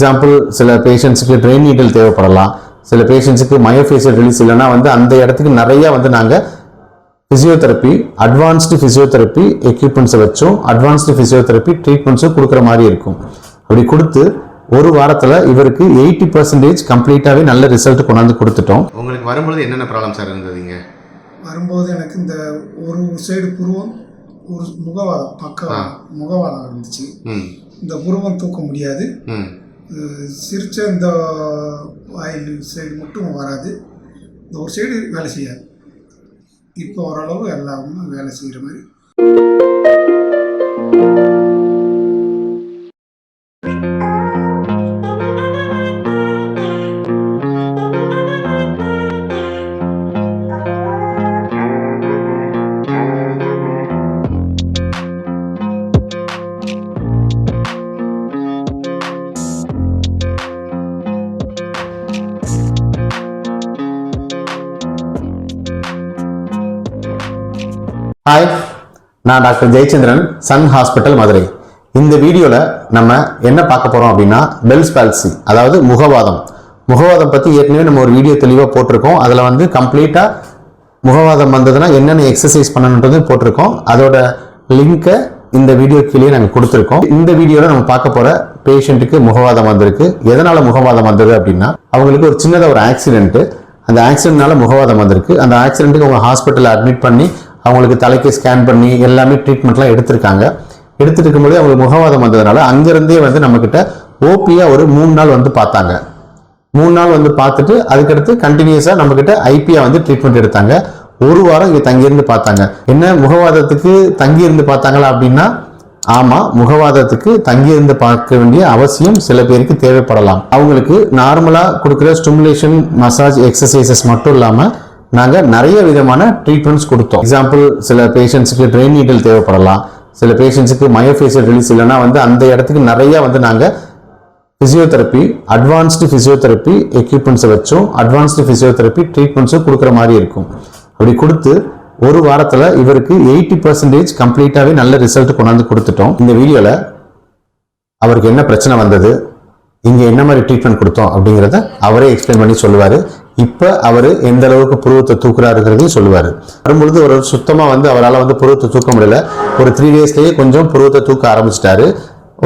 Example சில பேஷண்ட்ஸுக்கு train நீடல் தேவைப்படலாம். சில பேஷண்ட்ஸுக்கு மயோஃபேஷியல் ரிலீஸ் இல்லைன்னா வந்து அந்த இடத்துக்கு நிறைய வந்து நாங்கள் ஃபிசியோதெரப்பி அட்வான்ஸ்டு ஃபிசியோதெரப்பி எக்யூப்மெண்ட்ஸை வச்சும். அட்வான்ஸ்டு ஃபிசியோதெரப்பி ட்ரீட்மெண்ட்ஸும் கொடுக்குற மாதிரி இருக்கும். அப்படி கொடுத்து ஒரு வாரத்தில் இவருக்கு எயிட்டி பர்சன்டேஜ் கம்ப்ளீட்டாகவே நல்ல ரிசல்ட் கொண்டாந்து கொடுத்துட்டோம். உங்களுக்கு வரும்பொழுது என்னென்ன ப்ராப்ளம் சார் இருந்ததுங்க? வரும்போது எனக்கு இந்த ஒரு சைடு புருவம் ஒரு முகவாதம் பக்க. முகவாதம் இருந்துச்சு. ம். இந்த புருவம் தூக்க முடியாது. சிரிச்ச இந்த வாயில் சைடு மட்டும் வராது. இந்த ஒரு சைடு வேலை செய்யாது. இப்போ ஓரளவு எல்லாமே வேலை செய்கிற மாதிரி. ஹாய் நான் doctor Jayachandran Sun hospital Madurai. இந்த வீடியோவில் நம்ம என்ன பார்க்க போகிறோம் அப்படின்னா பெல்ஸ் பால்சி அதாவது முகவாதம். முகவாதம் பற்றி ஏற்கனவே நம்ம ஒரு வீடியோ தெளிவாக போட்டிருக்கோம். அதில் வந்து கம்ப்ளீட்டாக முகவாதம் வந்ததுன்னா என்னென்ன எக்ஸசைஸ் பண்ணணுன்றது போட்டிருக்கோம். அதோட லிங்கை இந்த வீடியோ கீழே நாங்கள் கொடுத்துருக்கோம். இந்த வீடியோவில் நம்ம பார்க்க போகிற பேஷண்ட்டுக்கு முகவாதம் வந்திருக்கு. எதனால் முகவாதம் வந்தது அப்படின்னா அவங்களுக்கு ஒரு சின்னதாக ஒரு ஆக்சிடென்ட்டு அந்த ஆக்சிடென்ட்னால முகவாதம் வந்திருக்கு. அந்த ஆக்சிடென்ட்டுக்கு அவங்க ஹாஸ்பிட்டலில் அட்மிட் பண்ணி அவங்களுக்கு தலைக்கு ஸ்கேன் பண்ணி எல்லாமே ட்ரீட்மெண்ட்லாம் எடுத்திருக்காங்க. எடுத்துட்டு இருக்கும்போது அவங்களுக்கு முகவாதம் வந்ததுனால அங்கேருந்தே வந்து நம்மக்கிட்ட ஓபியாக ஒரு மூணு நாள் வந்து பார்த்தாங்க. மூணு நாள் வந்து பார்த்துட்டு அதுக்கடுத்து கண்டினியூஸாக நம்மக்கிட்ட ஐபியாக வந்து ட்ரீட்மெண்ட் எடுத்தாங்க. ஒரு வாரம் இங்கே தங்கியிருந்து பார்த்தாங்க. என்ன முகவாதத்துக்கு தங்கியிருந்து பார்த்தாங்களா அப்படின்னா ஆமாம் முகவாதத்துக்கு தங்கியிருந்து பார்க்க வேண்டிய அவசியம் சில பேருக்கு தேவைப்படலாம். அவங்களுக்கு நார்மலாக கொடுக்குற ஸ்டிமுலேஷன் மசாஜ் எக்ஸசைசஸ் மட்டும் இல்லாமல் நாங்கள் நிறைய விதமான ட்ரீட்மெண்ட்ஸ் கொடுத்தோம். எக்ஸாம்பிள் சில பேஷண்ட்ஸுக்கு ட்ரெயின் நீடல் தேவைப்படலாம். சில பேஷண்ட்ஸுக்கு மயோஃபேஷியல் ரிலீஸ் இல்லைன்னா வந்து அந்த இடத்துக்கு நிறைய வந்து நாங்கள் ஃபிசியோதெரப்பி அட்வான்ஸ்டு ஃபிசியோதெரப்பி எக்யூப்மெண்ட்ஸை வச்சும். அட்வான்ஸ்டு ஃபிசியோதெரப்பி ட்ரீட்மெண்ட்ஸும் கொடுக்குற மாதிரி இருக்கும். அப்படி கொடுத்து ஒரு வாரத்தில் இவருக்கு எயிட்டி பர்சன்டேஜ் கம்ப்ளீட்டாகவே நல்ல ரிசல்ட் கொண்டாந்து கொடுத்துட்டோம். இந்த வீடியோவில் அவருக்கு என்ன பிரச்சனை வந்தது இங்கே என்ன மாதிரி ட்ரீட்மெண்ட் கொடுத்தோம் அப்படிங்கிறத அவரே எக்ஸ்பிளைன் பண்ணி சொல்லுவார். இப்போ அவர் எந்த அளவுக்கு புருவத்தை தூக்குறாருங்கிறதையும் சொல்லுவார். வரும்பொழுது ஒரு சுத்தமாக வந்து அவரால் வந்து புருவத்தை தூக்க முடியல. ஒரு த்ரீ டேஸ்லேயே கொஞ்சம் புருவத்தை தூக்க ஆரம்பிச்சிட்டாரு.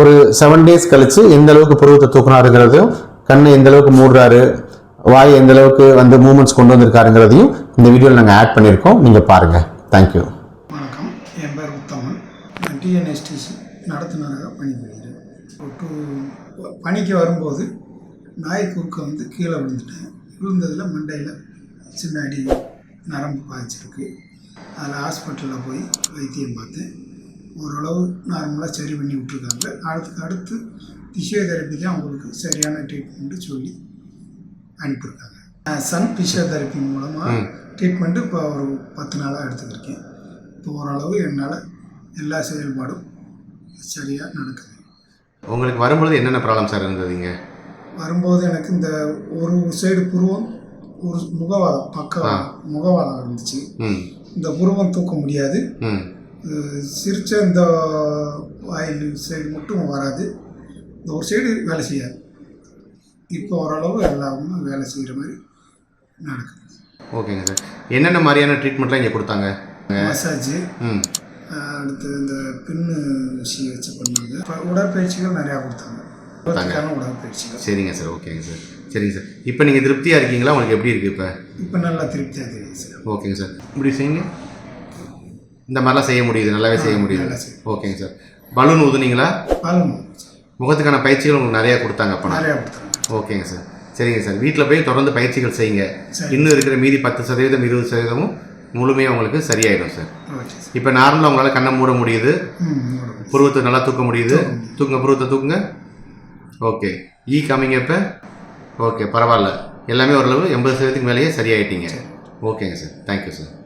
ஒரு செவன் டேஸ் கழித்து எந்த அளவுக்கு புருவத்தை தூக்குனாருங்கிறதையும் கண்ணை எந்த அளவுக்கு மூடுறாரு வாய் எந்த அளவுக்கு வந்து மூமெண்ட்ஸ் கொண்டு வந்திருக்காருங்கிறதையும் இந்த வீடியோவில் நாங்கள் ஆட் பண்ணியிருக்கோம். நீங்கள் பாருங்கள் தேங்க்யூ வணக்கம். என் பேர் உத்தமன். நான் டிஎன்எஸ்டிசி நடத்துனராக பணிபுரிகிறேன். பணிக்கு வரும்போது நாய் குறுக்க வந்து கீழே விழுந்துட்டேன். விழுந்ததில் மண்டையில் சின்ன அடி நரம்பு பாய்ச்சிருக்கு. அதில் ஹாஸ்பிட்டலில் போய் வைத்தியம் பார்த்தேன். ஓரளவு நார்மலாக சரி பண்ணி விட்ருக்காங்க அடுத்துக்கு அடுத்து ஃபிசியோதெரப்பி தான் அவங்களுக்கு சரியான ட்ரீட்மெண்ட்டு சொல்லி அனுப்பியிருக்காங்க. சன் ஃபிசியோதெரப்பி மூலமாக ட்ரீட்மெண்ட்டு இப்போ ஒரு பத்து நாளாக எடுத்துக்கிருக்கேன். இப்போ ஓரளவு என்னால் எல்லா செயல்பாடும் சரியாக நடக்குது. உங்களுக்கு வரும்பொழுது என்னென்ன ப்ராப்ளம் சார் இருந்ததுங்க வரும்போது எனக்கு இந்த ஒரு சைடு புருவம் ஒரு முகவாதம் பக்க ஆ. முகவாதம் இருந்துச்சு. இந்த புருவம் தூக்க முடியாது. சிரிச்ச இந்த வாயில் சைடு மட்டும் வராது. இந்த ஒரு சைடு வேலை செய்யாது. இப்போ ஓரளவு எல்லாமே வேலை செய்கிற மாதிரி நடக்குது. ஓகேங்க சார். என்னென்ன மாதிரியான ட்ரீட்மெண்ட்லாம் இங்கே கொடுத்தாங்க? மசாஜு அடுத்து இந்த பின்னு விஷயம் வச்சு பண்ணாங்க உடற்பயிற்சிகள் நிறையா கொடுத்தாங்க. சரிங்க சார் ஓகேங்க சார். சரிங்க சார். இப்போ நீங்கள் திருப்தியாக இருக்கீங்களா? உங்களுக்கு எப்படி இருக்குது இப்போ? இப்போ நல்லா திருப்தியாக தெரியுது சார். ஓகேங்க சார். இப்படி செய்யுங்க. இந்த மாதிரிலாம் செய்ய முடியுது. நல்லாவே செய்ய முடியுது. ஓகேங்க சார். பலூன் ஊதுனீங்களா? பாலும் முகத்துக்கான பயிற்சிகள் உங்களுக்கு நிறையா கொடுத்தாங்க அப்போ. நிறையா கொடுத்தாங்க. ஓகேங்க சார். சரிங்க சார். வீட்டில் போய் தொடர்ந்து பயிற்சிகள் செய்யுங்க. இன்னும் இருக்கிற மீதி பத்து சதவீதம் இருபது சதவீதமும் முழுமையாக உங்களுக்கு சரியாயிடும் சார். இப்போ நார்மலாக உங்களால் கண்ணை மூட முடியுது. புருவத்தை நல்லா தூக்க முடியுது. தூக்குங்க புருவத்தை தூக்குங்க. ஓகே. இ காமிங்க இப்போ ஓகே பரவாயில்ல. எல்லாமே ஓரளவு எண்பது சதவீதத்துக்கு மேலேயே சரியாயிட்டீங்க. ஓகேங்க சார் தேங்க்யூ சார்